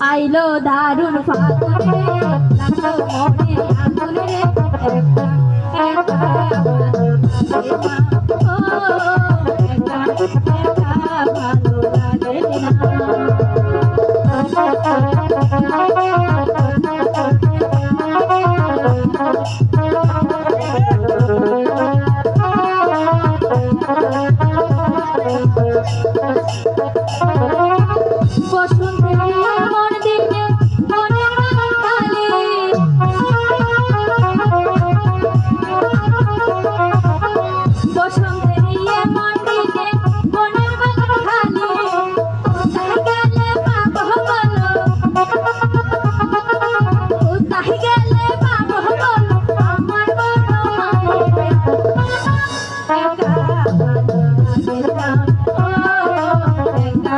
আইলো দারুণ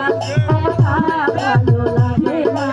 কথা ভালো লাগে না।